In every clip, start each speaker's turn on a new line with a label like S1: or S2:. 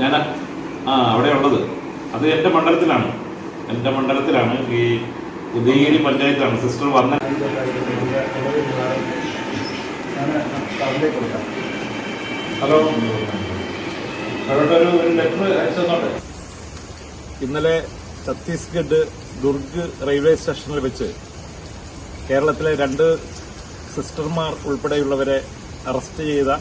S1: ഞാൻ ആ അവിടെ ഉള്ളത് അത് എന്റെ മണ്ഡലത്തിലാണ്. എന്റെ മണ്ഡലത്തിലാണ് ഈ ഉദയഗിരി പഞ്ചായത്താണ്. സിസ്റ്റർ വന്ന ഹലോ. ഒരു ലെറ്റർ ഇന്നലെ ഛത്തീസ്ഗഡ് ദുർഗ് റെയിൽവേ സ്റ്റേഷനിൽ വെച്ച് കേരളത്തിലെ രണ്ട് സിസ്റ്റർമാർ ഉൾപ്പെടെയുള്ളവരെ അറസ്റ്റ് ചെയ്ത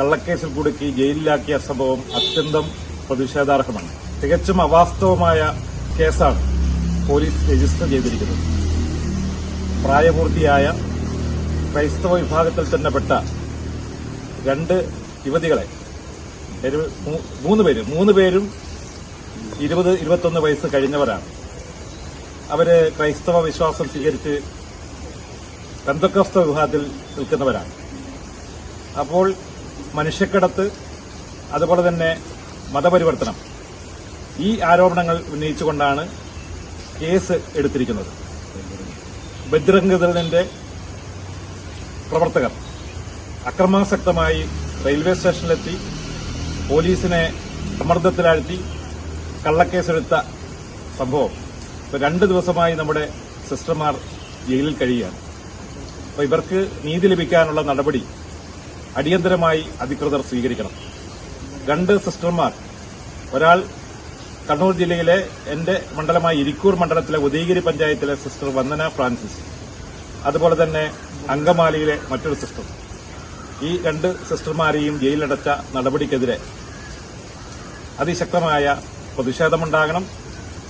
S1: കള്ളക്കേസിൽ കുടുക്കി ജയിലിലാക്കിയ സംഭവം അത്യന്തം പ്രതിഷേധാർഹമാണ്. തികച്ചും അവാസ്തവമായ കേസാണ് പോലീസ് രജിസ്റ്റർ ചെയ്തിരിക്കുന്നത്. പ്രായപൂർത്തിയായ ക്രൈസ്തവ വിഭാഗത്തിൽ തന്നെ പെട്ട രണ്ട് യുവതികളെ മൂന്ന് പേര് മൂന്ന് പേരും ഇരുപത് ഇരുപത്തൊന്ന് വയസ്സ് കഴിഞ്ഞവരാണ്. അവർ ക്രൈസ്തവ വിശ്വാസം സ്വീകരിച്ച് പെന്തക്കസ്ത വിഭാഗത്തിൽ നിൽക്കുന്നവരാണ്. അപ്പോൾ മനുഷ്യക്കടത്ത് അതുപോലെ തന്നെ മതപരിവർത്തനം. ഈ ആരോപണങ്ങൾ ഉന്നയിച്ചുകൊണ്ടാണ് കേസ് എടുത്തിരിക്കുന്നത്. ബജ്രംഗദളിന്റെ പ്രവർത്തകർ അക്രമാസക്തമായി റെയിൽവേ സ്റ്റേഷനിലെത്തി പോലീസിനെ സമ്മർദ്ദത്തിലാഴ്ത്തി കള്ളക്കേസെടുത്ത സംഭവം. ഇപ്പൊ രണ്ട് ദിവസമായി നമ്മുടെ സിസ്റ്റർമാർ ജയിലിൽ കഴിയുകയാണ്. അപ്പൊ ഇവർക്ക് നീതി ലഭിക്കാനുള്ള നടപടി അടിയന്തരമായി അധികൃതർ സ്വീകരിക്കണം. രണ്ട് സിസ്റ്റർമാർ. ഒരാൾ കണ്ണൂർ ജില്ലയിലെ എന്റെ മണ്ഡലമായ ഇരിക്കൂർ മണ്ഡലത്തിലെ ഉദയഗിരി പഞ്ചായത്തിലെ സിസ്റ്റർ വന്ദന ഫ്രാൻസിസ്. അതുപോലെ തന്നെ അങ്കമാലിയിലെ മറ്റൊരു സിസ്റ്റർ. ഈ രണ്ട് സിസ്റ്റർമാരെയും ജയിലിലടച്ച നടപടിക്കെതിരെ അതിശക്തമായ പ്രതിഷേധമുണ്ടാകണം.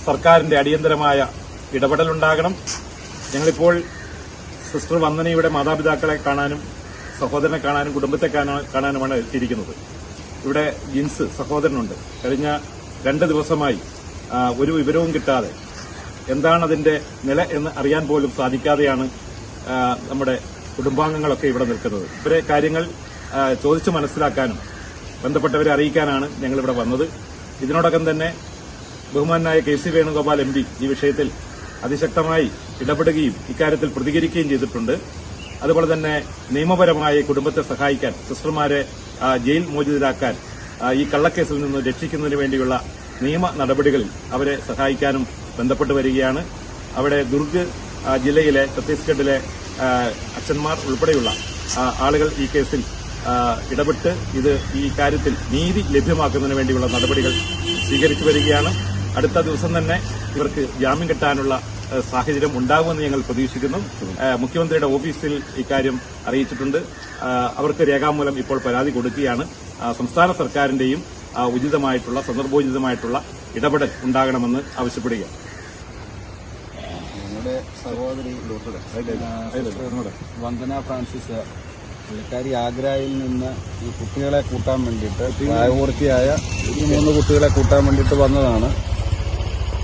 S1: സർക്കാരിന്റെ അടിയന്തരമായ ഇടപെടലുണ്ടാകണം. ഞങ്ങളിപ്പോൾ സിസ്റ്റർ വന്ദനയുടെ മാതാപിതാക്കളെ കാണാനും സഹോദരനെ കാണാനും കുടുംബത്തെ കാണാ- കാണാനുമാണ് എത്തിയിരിക്കുന്നത്. ഇവിടെ ജിൻസ് സഹോദരനുണ്ട്. കഴിഞ്ഞ രണ്ട് ദിവസമായി ഒരു വിവരവും കിട്ടാതെ എന്താണ് അതിന്റെ നില എന്ന് അറിയാൻ പോലും സാധിക്കാതെയാണ് നമ്മുടെ കുടുംബാംഗങ്ങളൊക്കെ ഇവിടെ നിൽക്കുന്നത്. ഇവരെ കാര്യങ്ങൾ ചോദിച്ച് മനസ്സിലാക്കാനും ബന്ധപ്പെട്ടവരെ അറിയിക്കാനാണ് ഞങ്ങൾ ഇവിടെ വന്നത്. ഇതിനോടകം തന്നെ ബഹുമാനായ കെ സി വേണുഗോപാൽ എം ഈ വിഷയത്തിൽ അതിശക്തമായി ഇടപെടുകയും ഇക്കാര്യത്തിൽ പ്രതികരിക്കുകയും ചെയ്തിട്ടുണ്ട്. അതുപോലെ തന്നെ നിയമപരമായി കുടുംബത്തെ സഹായിക്കാൻ സിസ്റ്റർമാരെ ജയിൽ മോചിതരാക്കാൻ ഈ കള്ളക്കേസിൽ നിന്ന് രക്ഷിക്കുന്നതിന് വേണ്ടിയുള്ള നിയമ നടപടികളിൽ അവരെ സഹായിക്കാനും ബന്ധപ്പെട്ട് വരികയാണ്. അവിടെ ദുർഗ് ജില്ലയിലെ ഛത്തീസ്ഗഡിലെ അച്ഛന്മാർ ഉൾപ്പെടെയുള്ള ആളുകൾ ഈ കേസിൽ ഇടപെട്ട് ഇത് ഈ കാര്യത്തിൽ നീതി ലഭ്യമാക്കുന്നതിന് വേണ്ടിയുള്ള നടപടികൾ സ്വീകരിച്ചു വരികയാണ്. അടുത്ത ദിവസം തന്നെ ഇവർക്ക് ജാമ്യം കിട്ടാനുള്ള സാഹചര്യം ഉണ്ടാകുമെന്ന് ഞങ്ങൾ പ്രതീക്ഷിക്കുന്നു. മുഖ്യമന്ത്രിയുടെ ഓഫീസിൽ ഇക്കാര്യം അറിയിച്ചിട്ടുണ്ട്. അവർക്ക് രേഖാമൂലം ഇപ്പോൾ പരാതി കൊടുക്കുകയാണ്. സംസ്ഥാന സർക്കാരിന്റെയും ഉചിതമായിട്ടുള്ള സന്ദർഭോചിതമായിട്ടുള്ള ഇടപെടൽ ഉണ്ടാകണമെന്ന്
S2: ആവശ്യപ്പെടുക സഹോദരി വന്ദന ഫ്രാൻസിസ് പുള്ളിക്കാരി ആഗ്രയിൽ നിന്ന് ഈ കുട്ടികളെ കൂട്ടാൻ വേണ്ടിയിട്ട് പ്രായപൂർത്തിയായ ഈ മൂന്ന് കുട്ടികളെ കൂട്ടാൻ വേണ്ടിയിട്ട് വന്നതാണ്.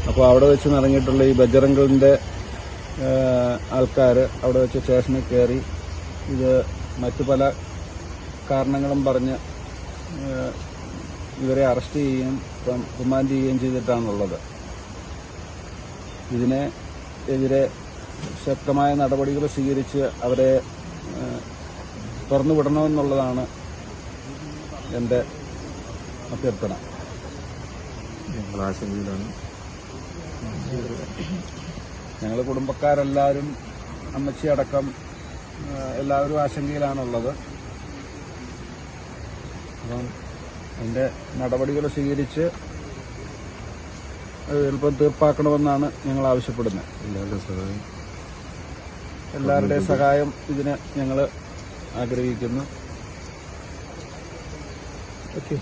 S2: അപ്പോൾ അവിടെ വെച്ച് നടങ്ങിയിട്ടുള്ള ഈ ബജറംഗിന്റെ ആൾക്കാർ അവിടെ വെച്ച് സ്റ്റേഷനിൽ കയറി ഇത് മറ്റു പല കാരണങ്ങളും പറഞ്ഞ് ഇവരെ അറസ്റ്റ് ചെയ്യുകയും റിമാൻഡ് ചെയ്യുകയും ചെയ്തിട്ടാണുള്ളത്. ഇതിനെ എതിരെ ശക്തമായ നടപടികൾ സ്വീകരിച്ച് അവരെ തുറന്നുവിടണമെന്നുള്ളതാണ് തുറന്നു വിടണമെന്നുള്ളതാണ് എന്റെ അഭ്യർത്ഥന. ഞങ്ങൾ കുടുംബക്കാരെല്ലാവരും അമ്മച്ചി അടക്കം എല്ലാവരും ആശങ്കയിലാണുള്ളത്. അപ്പം അതിന്റെ നടപടികൾ സ്വീകരിച്ച് എളുപ്പം തീർപ്പാക്കണമെന്നാണ് ഞങ്ങൾ ആവശ്യപ്പെടുന്നത്. എല്ലാവരുടെയും സഹായം. ഇതിന് ഞങ്ങൾ ആഗ്രഹിക്കുന്നു. ഓക്കെ.